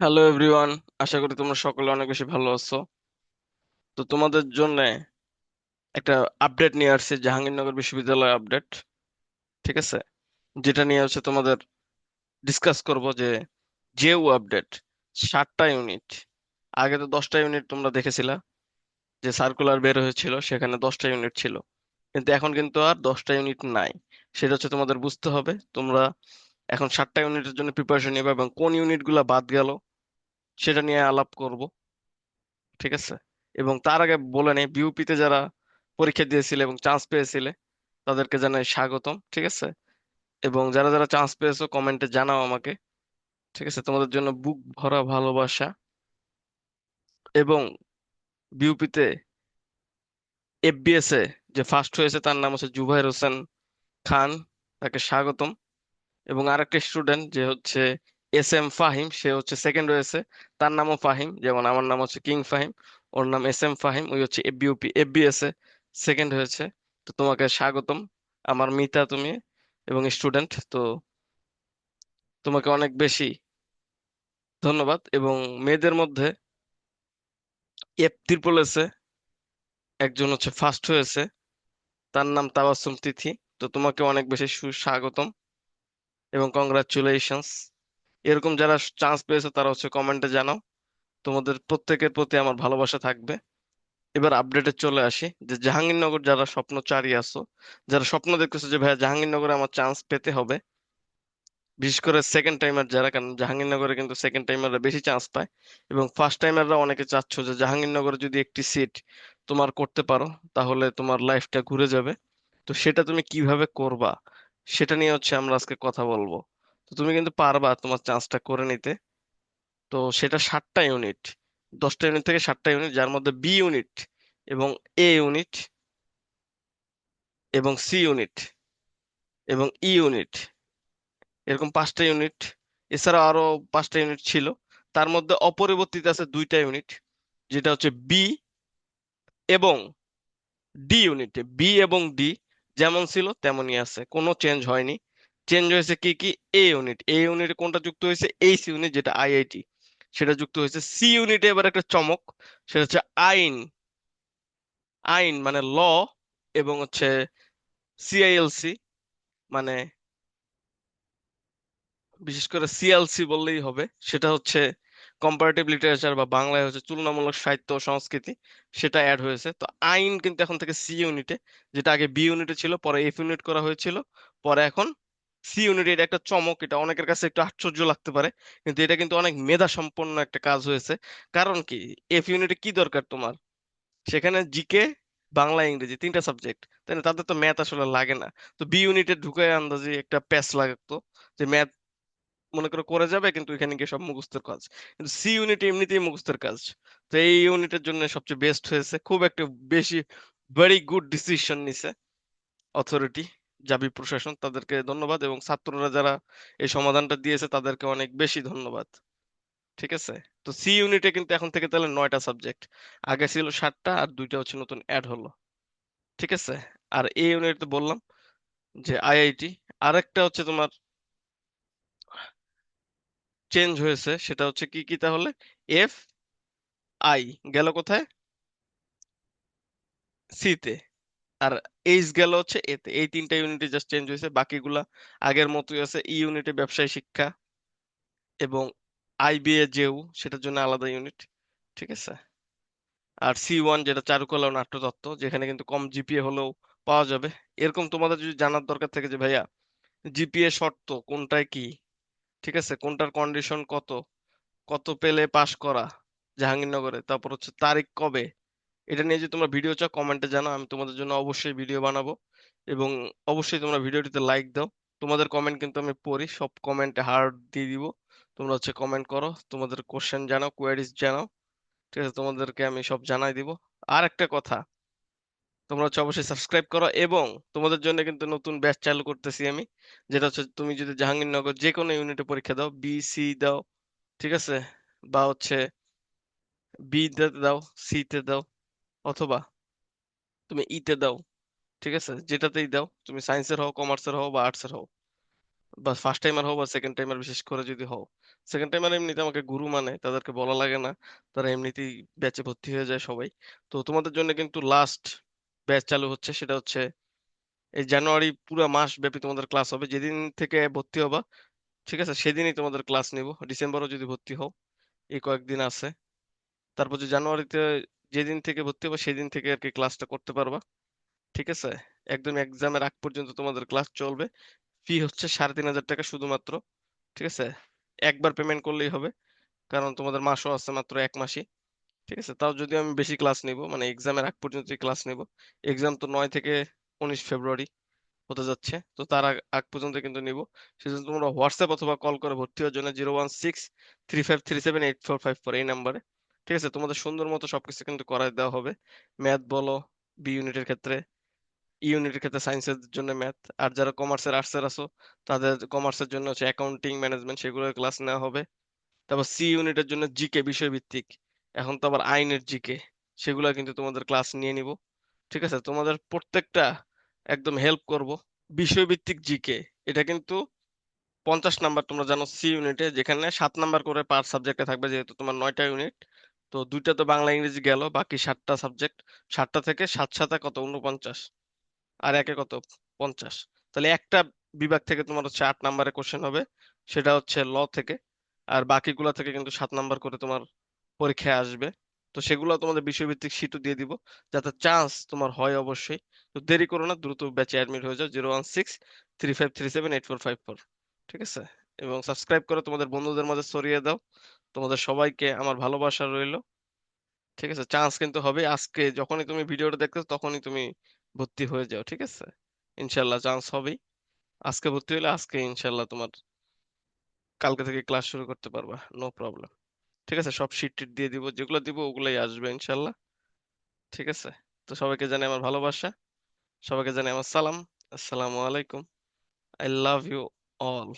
Hello everyone আশা করি তোমরা সকলে অনেক বেশি ভালো আছো। তো তোমাদের জন্য একটা আপডেট নিয়ে আসছে, জাহাঙ্গীরনগর বিশ্ববিদ্যালয় আপডেট ঠিক আছে? যেটা নিয়ে হচ্ছে তোমাদের ডিসকাস করব যে জেইউ আপডেট ষাটটা ইউনিট আগে তো দশটা ইউনিট তোমরা দেখেছিলা, যে সার্কুলার বের হয়েছিল, সেখানে দশটা ইউনিট ছিল। কিন্তু এখন কিন্তু আর দশটা ইউনিট নাই। সেটা হচ্ছে তোমাদের বুঝতে হবে, তোমরা এখন ষাটটা ইউনিটের জন্য প্রিপারেশন নেবে এবং কোন ইউনিটগুলা বাদ গেল সেটা নিয়ে আলাপ করব, ঠিক আছে? এবং তার আগে বলে নেই বিউপিতে যারা পরীক্ষা দিয়েছিলে এবং চান্স পেয়েছিলে, তাদেরকে জানাই স্বাগতম, ঠিক আছে? এবং যারা যারা চান্স পেয়েছ কমেন্টে জানাও আমাকে, ঠিক আছে? তোমাদের জন্য বুক ভরা ভালোবাসা। এবং বিউপিতে এফবিএস এ যে ফার্স্ট হয়েছে, তার নাম হচ্ছে জুবাইর হোসেন খান, তাকে স্বাগতম। এবং আরেকটা স্টুডেন্ট যে হচ্ছে এস এম ফাহিম সে হচ্ছে সেকেন্ড হয়েছে তার নামও ফাহিম যেমন আমার নাম হচ্ছে কিং ফাহিম ওর নাম এস এম ফাহিম ওই হচ্ছে এফবিউপি এফবিএস এ সেকেন্ড হয়েছে। তো তোমাকে স্বাগতম, আমার মিতা তুমি এবং স্টুডেন্ট তো তোমাকে অনেক বেশি ধন্যবাদ। এবং মেয়েদের মধ্যে এফ ত্রিপল এস একজন হচ্ছে ফার্স্ট হয়েছে তার নাম তাবাসসুম তিথি, তো তোমাকে অনেক বেশি সুস্বাগতম এবং কংগ্রাচুলেশনস এরকম যারা চান্স পেয়েছে তারা হচ্ছে কমেন্টে জানাও। তোমাদের প্রত্যেকের প্রতি আমার ভালোবাসা থাকবে। এবার আপডেটে চলে আসি যে জাহাঙ্গীরনগর যারা স্বপ্নচারী আছো, যারা স্বপ্ন দেখতেছো যে ভাইয়া জাহাঙ্গীরনগরে আমার চান্স পেতে হবে, বিশেষ করে সেকেন্ড টাইমার যারা, কারণ জাহাঙ্গীরনগরে কিন্তু সেকেন্ড টাইমাররা বেশি চান্স পায় এবং ফার্স্ট টাইমাররা অনেকে চাচ্ছ যে জাহাঙ্গীরনগরে যদি একটি সিট তোমার করতে পারো, তাহলে তোমার লাইফটা ঘুরে যাবে। তো সেটা তুমি কীভাবে করবা, সেটা নিয়ে হচ্ছে আমরা আজকে কথা বলব। তো তুমি কিন্তু পারবা তোমার চান্সটা করে নিতে। তো সেটা সাতটা ইউনিট দশটা ইউনিট থেকে সাতটা ইউনিট যার মধ্যে বি ইউনিট এবং এ ইউনিট এবং সি ইউনিট এবং ই ইউনিট এরকম পাঁচটা ইউনিট এছাড়া আরও পাঁচটা ইউনিট ছিল। তার মধ্যে অপরিবর্তিত আছে দুইটা ইউনিট যেটা হচ্ছে বি এবং ডি ইউনিটে বি এবং ডি যেমন ছিল তেমনই আছে, কোনো চেঞ্জ হয়নি। চেঞ্জ হয়েছে কি কি? এ ইউনিট এ ইউনিটে কোনটা যুক্ত হয়েছে? এইচ ইউনিট যেটা আইআইটি সেটা যুক্ত হয়েছে সি ইউনিটে এবার একটা চমক, সেটা হচ্ছে আইন। আইন মানে ল এবং হচ্ছে সিআইএলসি মানে বিশেষ করে সিএলসি বললেই হবে। সেটা হচ্ছে কম্পারেটিভ লিটারেচার বা বাংলায় হচ্ছে তুলনামূলক সাহিত্য সংস্কৃতি, সেটা অ্যাড হয়েছে। তো আইন কিন্তু এখন থেকে সি ইউনিটে যেটা আগে বি ইউনিটে ছিল, পরে এফ ইউনিট করা হয়েছিল, পরে এখন সি ইউনিটে এটা একটা চমক, এটা অনেকের কাছে একটু আশ্চর্য লাগতে পারে, কিন্তু এটা কিন্তু অনেক মেধা সম্পন্ন একটা কাজ হয়েছে। কারণ কি? এফ ইউনিটে কি দরকার তোমার? সেখানে জিকে বাংলা, ইংরেজি তিনটা সাবজেক্ট তাই না? তাদের তো ম্যাথ আসলে লাগে না। তো বি ইউনিটে ঢুকে আন্দাজে একটা প্যাচ লাগতো, যে ম্যাথ মনে করো করে যাবে, কিন্তু এখানে গিয়ে সব মুখস্থের কাজ। কিন্তু সি ইউনিট এমনিতেই মুখস্থের কাজ। তো এই ইউনিটের জন্য সবচেয়ে বেস্ট হয়েছে। খুব একটা বেশি ভেরি গুড ডিসিশন নিছে অথরিটি জাবি প্রশাসন তাদেরকে ধন্যবাদ এবং ছাত্ররা যারা এই সমাধানটা দিয়েছে তাদেরকে অনেক বেশি ধন্যবাদ। ঠিক আছে? তো সি ইউনিটে কিন্তু এখন থেকে তাহলে নয়টা সাবজেক্ট আগে ছিল সাতটা আর দুইটা হচ্ছে নতুন অ্যাড হলো। ঠিক আছে? আর এ ইউনিট বললাম যে আইআইটি আরেকটা হচ্ছে তোমার চেঞ্জ হয়েছে, সেটা হচ্ছে কি কি তাহলে? এফ আই গেল কোথায়? সি তে। আর এইচ গেল হচ্ছে এতে। এই তিনটা ইউনিটে জাস্ট চেঞ্জ হয়েছে। বাকিগুলা আগের মতোই আছে। ই ইউনিটে ব্যবসায় শিক্ষা এবং আইবিএ জেউ সেটার জন্য আলাদা ইউনিট ঠিক আছে? আর সি ওয়ান যেটা চারুকলা ও নাট্যতত্ত্ব, যেখানে কিন্তু কম জিপিএ হলেও পাওয়া যাবে। এরকম তোমাদের যদি জানার দরকার থাকে যে, ভাইয়া জিপিএ শর্ত কোনটায় কি? ঠিক আছে? কোনটার কন্ডিশন কত? কত পেলে পাশ করা জাহাঙ্গীরনগরে? তারপর হচ্ছে তারিখ কবে? এটা নিয়ে যদি তোমরা ভিডিও চাও কমেন্টে জানাও, আমি তোমাদের জন্য অবশ্যই ভিডিও বানাবো। এবং অবশ্যই তোমরা ভিডিওটিতে লাইক দাও। তোমাদের কমেন্ট কিন্তু আমি পড়ি, সব কমেন্টে হার্ট দিয়ে দিব। তোমরা হচ্ছে কমেন্ট করো, তোমাদের কোশ্চেন জানাও কোয়ারিজ জানাও। ঠিক আছে, তোমাদেরকে আমি সব জানাই দিব। আর একটা কথা, তোমরা হচ্ছে অবশ্যই সাবস্ক্রাইব করো এবং তোমাদের জন্য কিন্তু নতুন ব্যাচ চালু করতেছি আমি, যেটা হচ্ছে তুমি যদি জাহাঙ্গীরনগর যে কোনো ইউনিটে পরীক্ষা দাও বি সি দাও, ঠিক আছে? বা হচ্ছে বি দাও সি তে দাও অথবা তুমি ই তে দাও, ঠিক আছে? যেটাতেই দাও, তুমি সায়েন্সের হও কমার্সের হও বা আর্টসের হও, বা ফার্স্ট টাইমার হও বা সেকেন্ড টাইমার বিশেষ করে যদি হও। সেকেন্ড টাইমার এমনিতে আমাকে গুরু মানে তাদেরকে বলা লাগে না, তারা এমনিতেই ব্যাচে ভর্তি হয়ে যায় সবাই। তো তোমাদের জন্য কিন্তু লাস্ট ব্যাচ চালু হচ্ছে, সেটা হচ্ছে এই জানুয়ারি পুরো মাস ব্যাপী তোমাদের ক্লাস হবে। যেদিন থেকে ভর্তি হবা, ঠিক আছে? সেদিনই তোমাদের ক্লাস নিব। ডিসেম্বরও যদি ভর্তি হও, এই কয়েকদিন আছে। তারপর যে জানুয়ারিতে যেদিন থেকে ভর্তি হবে, সেদিন থেকে আর কি ক্লাসটা করতে পারবা। ঠিক আছে? একদম এক্সামের আগ পর্যন্ত তোমাদের ক্লাস চলবে। ফি হচ্ছে সাড়ে তিন হাজার টাকা শুধুমাত্র। ঠিক আছে? একবার পেমেন্ট করলেই হবে। কারণ তোমাদের মাসও আছে মাত্র এক মাসই। ঠিক আছে? তাও যদি আমি বেশি ক্লাস নিব মানে এক্সামের আগ পর্যন্ত ক্লাস নিব। এক্সাম তো নয় থেকে উনিশ ফেব্রুয়ারি হতে যাচ্ছে। তো তার আগ পর্যন্ত কিন্তু নিব। সেজন্য তোমরা হোয়াটসঅ্যাপ অথবা কল করে ভর্তি হওয়ার জন্য zero one six three five three seven eight four five four এই নাম্বারে ঠিক আছে, তোমাদের সুন্দর মতো সবকিছু কিন্তু করাই দেওয়া হবে। ম্যাথ বলো বি ইউনিটের ক্ষেত্রে ই ইউনিটের ক্ষেত্রে সায়েন্সের জন্য ম্যাথ। আর যারা কমার্সের আর্টসের আছো, তাদের কমার্সের জন্য হচ্ছে অ্যাকাউন্টিং ম্যানেজমেন্ট সেগুলোর ক্লাস নেওয়া হবে। তারপর সি ইউনিটের জন্য জিকে বিষয় ভিত্তিক এখন তো আবার আইনের জিকে সেগুলো কিন্তু তোমাদের ক্লাস নিয়ে নিব। ঠিক আছে, তোমাদের প্রত্যেকটা একদম হেল্প করব। বিষয়ভিত্তিক জিকে এটা কিন্তু পঞ্চাশ নাম্বার তোমরা জানো সি ইউনিটে, যেখানে সাত নাম্বার করে পার সাবজেক্টে থাকবে, যেহেতু তোমার নয়টা ইউনিট। তো দুইটা তো বাংলা, ইংরেজি গেল, বাকি সাতটা সাবজেক্ট সাতটা থেকে সাত সাথে কত? উনপঞ্চাশ আর একে কত? পঞ্চাশ। তাহলে একটা বিভাগ থেকে তোমার হচ্ছে আট নাম্বারে কোশ্চেন হবে, সেটা হচ্ছে ল থেকে। আর বাকিগুলা থেকে কিন্তু সাত নাম্বার করে তোমার পরীক্ষায় আসবে। তো সেগুলো তোমাদের বিষয়ভিত্তিক শিটও দিয়ে দিব, যাতে চান্স তোমার হয় অবশ্যই। তো দেরি করো না, দ্রুত ব্যাচে অ্যাডমিট হয়ে যাও zero one six three five three seven eight four five four ঠিক আছে? এবং সাবস্ক্রাইব করে তোমাদের বন্ধুদের মাঝে ছড়িয়ে দাও। তোমাদের সবাইকে আমার ভালোবাসা রইল। ঠিক আছে? চান্স কিন্তু হবে আজকে যখনই তুমি ভিডিওটা দেখতেছো, তখনই তুমি ভর্তি হয়ে যাও, ঠিক আছে? ইনশাল্লাহ চান্স হবেই। আজকে ভর্তি হলে আজকে ইনশাল্লাহ তোমার কালকে থেকে ক্লাস শুরু করতে পারবা নো প্রবলেম ঠিক আছে? সব শিট টিট দিয়ে দিব, যেগুলো দিব ওগুলাই আসবে ইনশাল্লাহ ঠিক আছে? তো সবাইকে জানাই আমার ভালোবাসা। সবাইকে জানাই আমার সালাম। আসসালামু আলাইকুম। I love you all